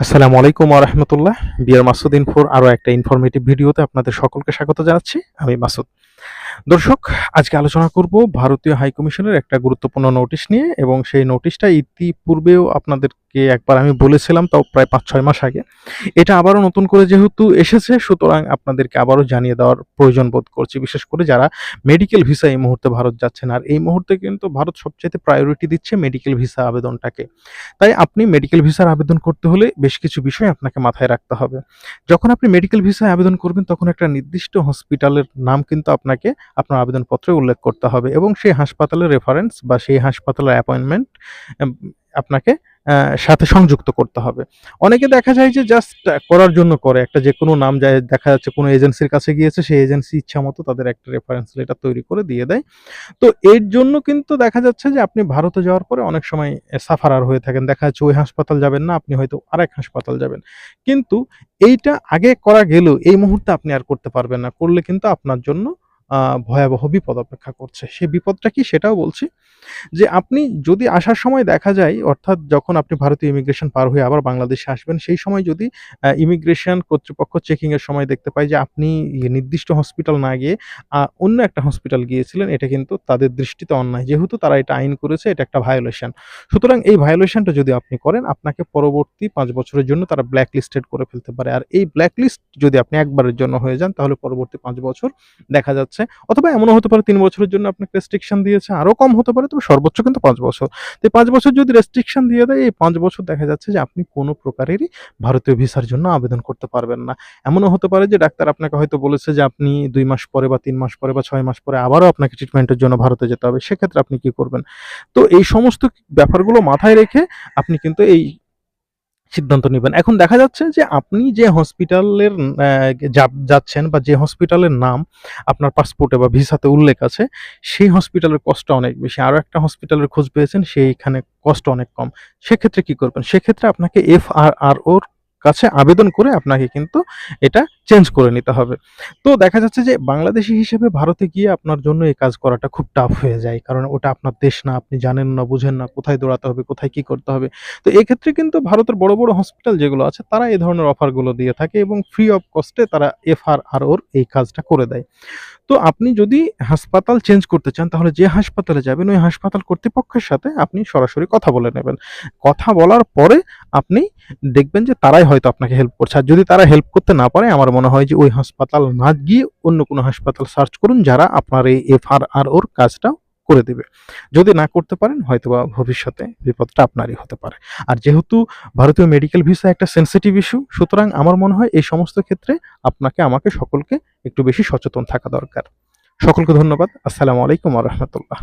আসসালামু আলাইকুম আরহামতুল্লাহ বিয়ার মাসুদ ইনফোর আরও একটা ইনফরমেটিভ ভিডিওতে আপনাদের সকলকে স্বাগত জানাচ্ছি। আমি মাসুদ। দর্শক, আজকে আলোচনা করব ভারতীয় হাই কমিশনের একটা গুরুত্বপূর্ণ নোটিশ নিয়ে এবং সেই নোটিশটা ইতিপূর্বেও আপনাদেরকে একবার আমি বলেছিলাম, তাও প্রায় পাঁচ, ছয় মাস আগে। এটা আবারও নতুন করে যেহেতু এসেছে, সুতরাং আপনাদেরকে আবারও জানিয়ে দেওয়ার প্রয়োজন বোধ করছি। বিশেষ করে যারা মেডিকেল ভিসা এই মুহূর্তে ভারত যাচ্ছেন, আর এই মুহূর্তে কিন্তু ভারত সবচাইতে প্রায়োরিটি দিচ্ছে মেডিকেল ভিসা আবেদনটাকে। তাই আপনি মেডিকেল ভিসার আবেদন করতে হলে বেশ কিছু বিষয় আপনাকে মাথায় রাখতে হবে। যখন আপনি মেডিকেল ভিসায় আবেদন করবেন, তখন একটা নির্দিষ্ট হসপিটালের নাম কিন্তু আপনাকে আপনার আবেদনপত্রে উল্লেখ করতে হবে এবং সেই হাসপাতালের রেফারেন্স বা সেই হাসপাতালের অ্যাপয়েন্টমেন্ট আপনাকে সাথে সংযুক্ত করতে হবে। অনেকে দেখা যায় যে জাস্ট করার জন্য করে। একটা যে কোনো নাম যায়, দেখা যাচ্ছে কোনো এজেন্সির কাছে গিয়েছে, সেই এজেন্সি ইচ্ছা মতো তাদের একটা রেফারেন্স লেটার তৈরি করে দিয়ে দেয়। তো এর জন্য কিন্তু দেখা যাচ্ছে যে আপনি ভারতে যাওয়ার পরে অনেক সময় সাফারার হয়ে থাকেন। দেখা যাচ্ছে ওই হাসপাতাল যাবেন না, আপনি হয়তো আরেক হাসপাতাল যাবেন। কিন্তু এইটা আগে করা গেলেও এই মুহূর্তে আপনি আর করতে পারবেন না। করলে কিন্তু আপনার জন্য ভয়াবহ বিপদ অপেক্ষা করছে। সেই বিপদটা কি সেটাও বলছি। যে আপনি যদি আসার সময় দেখা যায়, অর্থাৎ যখন আপনি ভারতীয় ইমিগ্রেশন পার হয়ে আবার বাংলাদেশে আসবেন, সেই সময় যদি ইমিগ্রেশন কর্তৃপক্ষ চেকিং এর সময় দেখতে পায় যে আপনি নির্দিষ্ট হসপিটাল না গিয়ে অন্য একটা হসপিটাল গিয়েছিলেন, এটা কিন্তু তাদের দৃষ্টিতে অন্যায়। যেহেতু তারা এটা আইন করেছে, এটা একটা ভায়োলেশন সুতরাং এই ভায়োলেশনটা যদি আপনি করেন, আপনাকে পরবর্তী পাঁচ বছরের জন্য তারা ব্ল্যাক লিস্টেড করে ফেলতে পারে। আর এই ব্ল্যাক লিস্ট যদি আপনি একবারের জন্য হয়ে যান, তাহলে পরবর্তী পাঁচ বছর দেখা যাচ্ছে। অথবা এমনও হতে পারে, তিন বছরের জন্য আপনাকে রেস্ট্রিকশন দিয়েছে, আরও কম হতে পারে তবে সর্বোচ্চ কিন্তু পাঁচ বছর। তো পাঁচ বছর যদি রেস্ট্রিকশন দিয়ে দেয়, এই পাঁচ বছর দেখা যাচ্ছে যে আপনি কোনো প্রকারেরই ভারতীয় ভিসার জন্য আবেদন করতে পারবেন না। এমনও হতে পারে যে ডাক্তার আপনাকে হয়তো বলেছে যে আপনি দুই মাস পরে বা তিন মাস পরে বা ছয় মাস পরে আবারও আপনাকে ট্রিটমেন্টের জন্য ভারতে যেতে হবে। সেক্ষেত্রে আপনি কি করবেন? তো এই সমস্ত ব্যাপারগুলো মাথায় রেখে আপনি কিন্তু এই সিদ্ধান্ত নেবেন। এখন দেখা যাচ্ছে যে আপনি যে হসপিটালের যাচ্ছেন বা যে হসপিটালের নাম আপনার পাসপোর্টে বা ভিসাতে উল্লেখ আছে, সেই হসপিটালের কষ্ট অনেক বেশি। আরও একটা হসপিটালের খোঁজ পেয়েছেন, সেইখানে কষ্ট অনেক কম। সেক্ষেত্রে কি করবেন? সেক্ষেত্রে আপনাকে এফ আর আর ওর কাছে আবেদন করে আপনাকে কিন্তু এটা চেঞ্জ করে নিতে হবে। তো দেখা যাচ্ছে যে বাংলাদেশি হিসেবে ভারতে গিয়ে আপনার জন্য এই কাজ করাটা খুব টাফ হয়ে যায়। কারণ ওটা আপনার দেশ না, আপনি জানেন না, বুঝেন না কোথায় দৌড়াতে হবে, কোথায় কি করতে হবে। তো এক্ষেত্রে কিন্তু ভারতের বড় বড় হসপিটাল যেগুলো আছে, তারা এই ধরনের অফারগুলো দিয়ে থাকে এবং ফ্রি অফ কস্টে তারা এফআর আর ওর এই কাজটা করে দেয়। তো আপনি যদি হাসপাতাল চেঞ্জ করতে চান, তাহলে যে হাসপাতালে যাবেন, ওই হাসপাতাল কর্তৃপক্ষের সাথে আপনি সরাসরি কথা বলে নেবেন। কথা বলার পরে আপনি দেখবেন যে তারাই হয়তো আপনাকে হেল্প করছে। আর যদি তারা হেল্প করতে না পারে, আমার মনে হয় যে ওই হাসপাতাল না গিয়ে অন্য কোনো হাসপাতাল সার্চ করুন যারা আপনার এই এফআর আর ওর কাজটা করে দেবে। যদি না করতে পারেন, হয়তোবা ভবিষ্যতে বিপদটা আপনারই হতে পারে। আর যেহেতু ভারতীয় মেডিকেল ভিসা একটা সেন্সিটিভ ইস্যু সুতরাং আমার মনে হয় এই সমস্ত ক্ষেত্রে আপনাকে, আমাকে সকলকে একটু বেশি সচেতন থাকা দরকার। সকলকে ধন্যবাদ। আসসালামু আলাইকুম রহমতুল্লাহ।